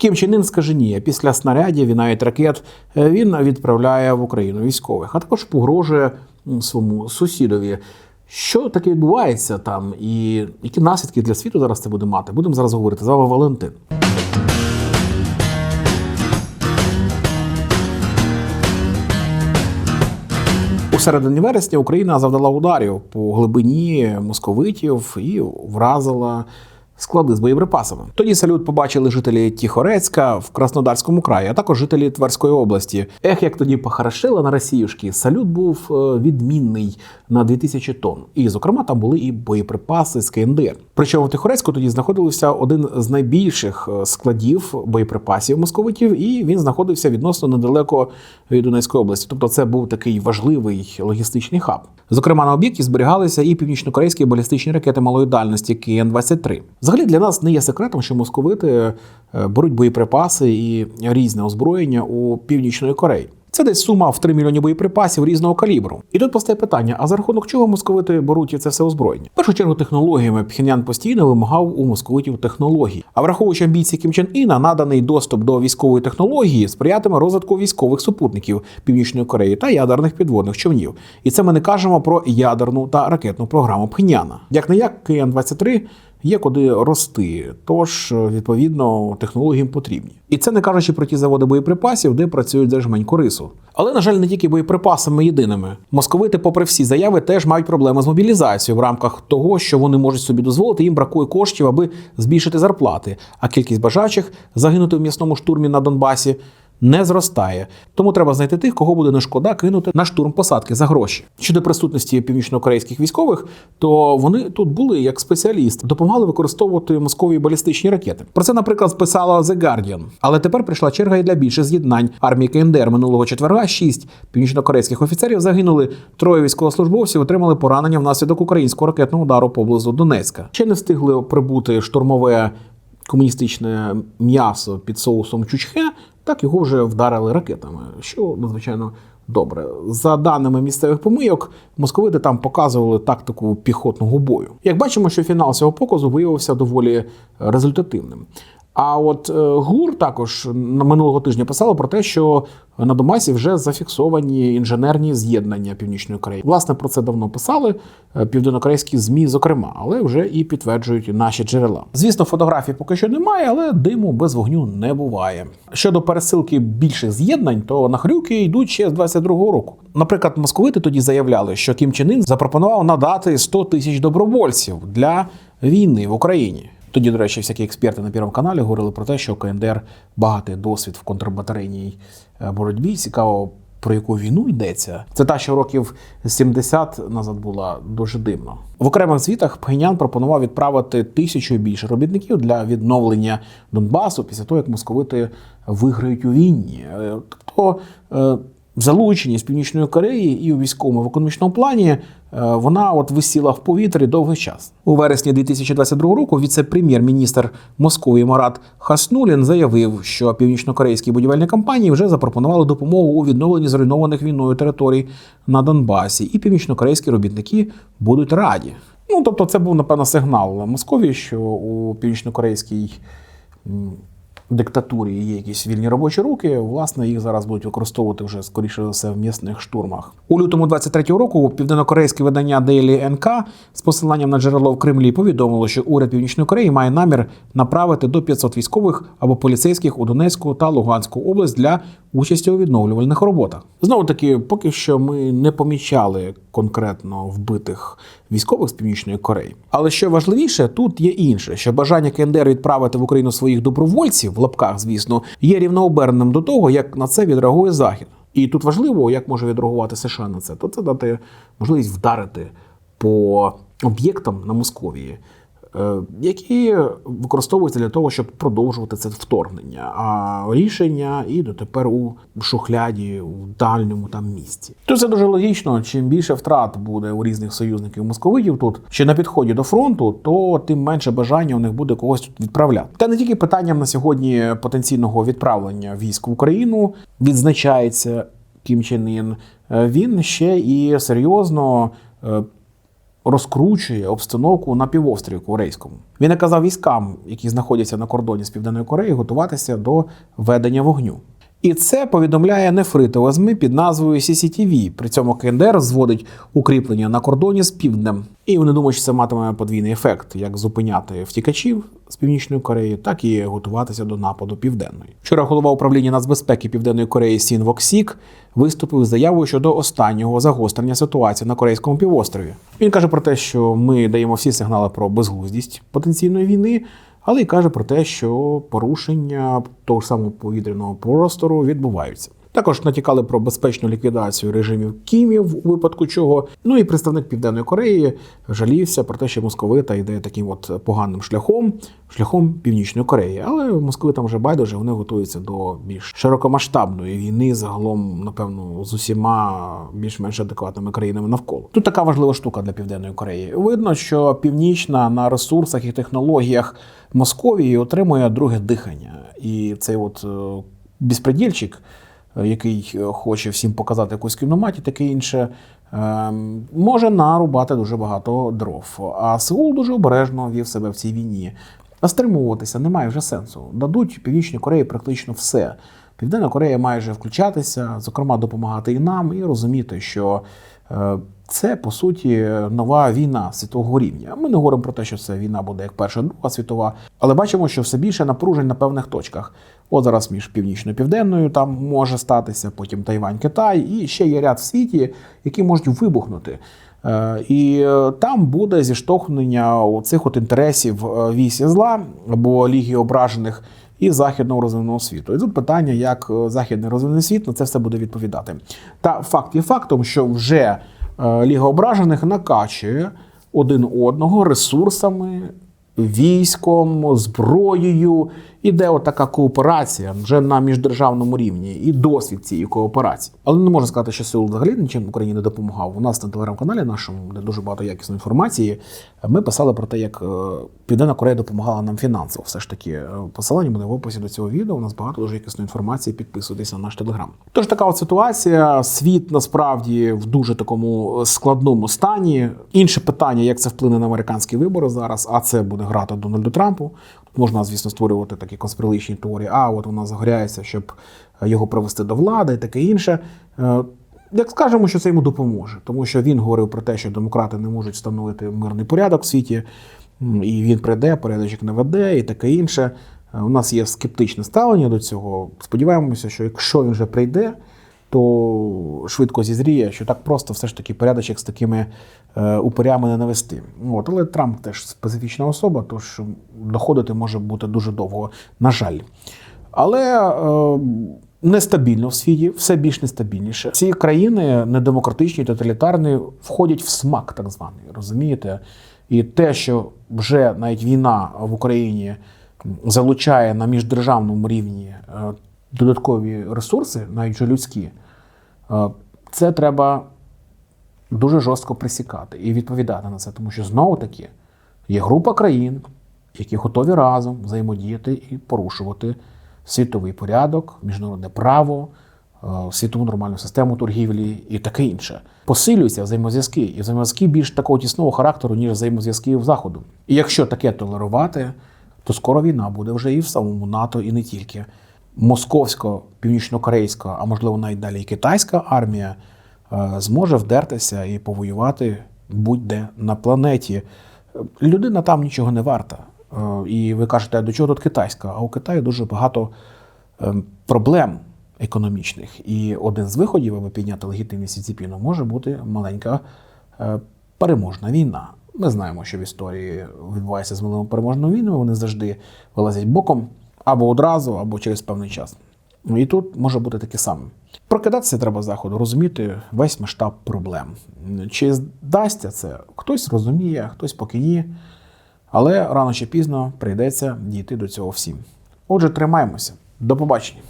Кім Чен Ін скаженіє, після снарядів і навіть ракет е, він відправляє в Україну військових, а також погрожує своєму сусідові. Що таке відбувається там, і які наслідки для світу зараз це буде мати? Будемо зараз говорити. З вами Валентин. У середині вересня Україна завдала ударів по глибині московитів і вразила склади з боєприпасами. Тоді салют побачили жителі Тіхорецька в Краснодарському краї, а також жителі Тверської області. Ех, як тоді похорошило на Росіюшки. Салют був е, відмінний на 2000 тонн. І, зокрема, там були і боєприпаси з КНДР. Причому в Тихорецьку тоді знаходився один з найбільших е, складів боєприпасів московитів, і він знаходився відносно недалеко від Донецької області. Тобто, це був такий важливий логістичний хаб. Зокрема, на об'єкті зберігалися і північно-корейські балістичні ракети малої дальності КН-23. Взагалі для нас не є секретом, що московити е, беруть боєприпаси і різне озброєння у північної Кореї. Це десь сума в 3 мільйони боєприпасів різного калібру. І тут постає питання: а за рахунок чого московити беруть це все озброєння? В першу чергу технологіями Пхеньян постійно вимагав у московитів технологій. А враховуючи амбіції Кім Чен Іна, наданий доступ до військової технології сприятиме розвитку військових супутників Північної Кореї та ядерних підводних човнів. І це ми не кажемо про ядерну та ракетну програму Пхеньяна. Як не як КН-23 є куди рости, тож відповідно технології потрібні. І це не кажучи про ті заводи боєприпасів, де працюють за жменьку рису. Але на жаль, не тільки боєприпасами єдиними. Московити, попри всі заяви, теж мають проблеми з мобілізацією в рамках того, що вони можуть собі дозволити. Їм бракує коштів, аби збільшити зарплати. А кількість бажаючих загинути в м'ясному штурмі на Донбасі. Не зростає, тому треба знайти тих, кого буде не шкода кинути на штурм посадки за гроші. Щодо присутності північно-корейських військових, то вони тут були як спеціалісти, допомагали використовувати москові балістичні ракети. Про це, наприклад, писала The Guardian. Але тепер прийшла черга і для більших з'єднань армії КНДР минулого четверга. Шість північно-корейських офіцерів загинули. Троє військовослужбовців отримали поранення внаслідок українського ракетного удару поблизу Донецька. Ще не встигли прибути штурмове комуністичне м'ясо під соусом чучхе, так його вже вдарили ракетами, що надзвичайно добре. За даними місцевих помийок, московити там показували тактику піхотного бою. Як бачимо, що фінал цього показу виявився доволі результативним. А от е, ГУР також на минулого тижня писало про те, що на Донбасі вже зафіксовані інженерні з'єднання Північної Кореї. Власне, про це давно писали е, південнокорейські змі, зокрема, але вже і підтверджують наші джерела. Звісно, фотографій поки що немає, але диму без вогню не буває. Щодо пересилки більших з'єднань, то на хрюки йдуть ще з 22-го року. Наприклад, московити тоді заявляли, що Кім Чен Ін запропонував надати 100 тисяч добровольців для війни в Україні. Тоді, до речі, всякі експерти на Первому каналі говорили про те, що КНДР багатий досвід в контрбатарейній е, боротьбі. Цікаво, про яку війну йдеться. Це та, що років 70 назад була дуже дивно. В окремих звітах Пхенян пропонував відправити тисячу і більше робітників для відновлення Донбасу після того, як московити виграють у війні. Е, Е, залученість Північної Кореї і у військовому в економічному плані е, вона от висіла в повітрі довгий час. У вересні 2022 року віце-прем'єр-міністр Московії Марат Хаснулін заявив, що північно-корейські будівельні компанії вже запропонували допомогу у відновленні зруйнованих війною територій на Донбасі, і північно-корейські робітники будуть раді. Ну тобто, це був напевно сигнал Московії, що у північно-корейській диктатурі є якісь вільні робочі руки. Власне, їх зараз будуть використовувати вже скоріше за все в м'ясних штурмах. У лютому 23-го року південнокорейське видання Daily NK з посиланням на джерело в Кремлі повідомило, що уряд Північної Кореї має намір направити до 500 військових або поліцейських у Донецьку та Луганську область для участі у відновлювальних роботах. Знову таки, поки що ми не помічали конкретно вбитих військових з Північної Кореї. Але що важливіше, тут є інше, що бажання КНДР відправити в Україну своїх добровольців в лапках, звісно, є рівнооберненим до того, як на це відреагує Захід. І тут важливо, як може відреагувати США на це, то це дати можливість вдарити по об'єктам на Московії, які використовуються для того, щоб продовжувати це вторгнення. А рішення і дотепер у шухляді, у дальньому там місці. То це дуже логічно. Чим більше втрат буде у різних союзників московитів тут чи на підході до фронту, то тим менше бажання у них буде когось тут відправляти. Та не тільки питанням на сьогодні потенційного відправлення військ в Україну відзначається Кім Чен Ін, Е, він ще і серйозно. Розкручує обстановку на півострові Корейському. Він наказав військам, які знаходяться на кордоні з Південною Кореєю, готуватися до ведення вогню. І це повідомляє нефритова ЗМІ під назвою CCTV. При цьому КНДР зводить укріплення на кордоні з півднем. І вони думають, що це матиме подвійний ефект, як зупиняти втікачів з північної Кореї, так і готуватися до нападу південної. Вчора голова управління нацбезпеки Південної Кореї Сін Воксік виступив з заявою щодо останнього загострення ситуації на корейському півострові. Він каже про те, що ми даємо всі сигнали про безглуздість потенційної війни. Але й каже про те, що порушення того ж самого повітряного простору відбуваються. Також натякали про безпечну ліквідацію режимів Кімів, у випадку чого. Ну і представник Південної Кореї жалівся про те, що московита йде таким от поганим шляхом, шляхом Північної Кореї. Але московитам вже байдуже вони готуються до більш широкомасштабної війни, загалом, напевно, з усіма більш-менш адекватними країнами навколо. Тут така важлива штука для Південної Кореї. Видно, що північна на ресурсах і технологіях Московії отримує друге дихання, і цей от е, безпредільчик який е, хоче всім показати якусь кіноматі, таке інше, ем, може нарубати дуже багато дров. А Сеул дуже обережно вів себе в цій війні. А стримуватися немає вже сенсу. Дадуть Північній Кореї практично все. Південна Корея має вже включатися, зокрема, допомагати і нам, і розуміти, що е, це по суті нова війна світового рівня. Ми не говоримо про те, що це війна буде як перша, друга світова, але бачимо, що все більше напружень на певних точках. От зараз між північною і південною там може статися, потім Тайвань, Китай, і ще є ряд в світі, які можуть вибухнути. Е, і там буде зіштовхнення цих от інтересів е, вісі зла або ліги ображених і західного розвиненого світу. І тут питання, як е, західний розвинений світ на це все буде відповідати. Та факт є фактом, що вже Ліга ображених накачує один одного ресурсами, військом, зброєю. Іде отака кооперація вже на міждержавному рівні і досвід цієї кооперації. Але не можна сказати, що Сеул взагалі нічим Україні не допомагав. У нас на телеграм-каналі нашому, де дуже багато якісної інформації, ми писали про те, як е, Південна Корея допомагала нам фінансово. Все ж таки, е, посилання буде в описі до цього відео. У нас багато дуже якісної інформації. Підписуйтесь на наш телеграм. Тож така от ситуація. Світ насправді в дуже такому складному стані. Інше питання, як це вплине на американські вибори зараз, а це буде грати Дональду Трампу. Можна, звісно, створювати такі конспірологічні теорії, а от вона загоряється, щоб його привести до влади і таке інше. Е, як скажемо, що це йому допоможе, тому що він говорив про те, що демократи не можуть встановити мирний порядок в світі, і він прийде, порядочок не веде, і таке інше. Е, у нас є скептичне ставлення до цього. Сподіваємося, що якщо він вже прийде, то швидко зізріє, що так просто все ж таки порядочок з такими е, упорями не навести. От, Але Трамп теж специфічна особа, тож доходити може бути дуже довго, на жаль. Але е, нестабільно в світі, все більш нестабільніше. Ці країни недемократичні, тоталітарні, входять в смак, так званий, розумієте? І те, що вже навіть війна в Україні залучає на міждержавному рівні е, додаткові ресурси, навіть вже людські, е, це треба дуже жорстко присікати і відповідати на це, тому що знову таки є група країн, які готові разом взаємодіяти і порушувати світовий порядок, міжнародне право, е, світову нормальну систему торгівлі і таке інше. Посилюються взаємозв'язки, і взаємозв'язки більш такого тісного характеру, ніж взаємозв'язки в Заходу. І якщо таке толерувати, то скоро війна буде вже і в самому НАТО, і не тільки московсько-північно-корейська, а можливо навіть далі китайська армія е, зможе вдертися і повоювати будь-де на планеті. Людина там нічого не варта. Е, і ви кажете, до чого тут китайська? А у Китаї дуже багато е, проблем економічних. І один з виходів, аби підняти легітимність Сіціпіну, може бути маленька переможна війна. Ми знаємо, що в історії відбувається з малими переможними війнами, вони завжди вилазять боком або одразу, або через певний час. І тут може бути таке саме. Прокидатися треба заходу, розуміти весь масштаб проблем. Чи здасться це? Хтось розуміє, хтось поки ні. Але рано чи пізно прийдеться дійти до цього всім. Отже, тримаємося. До побачення.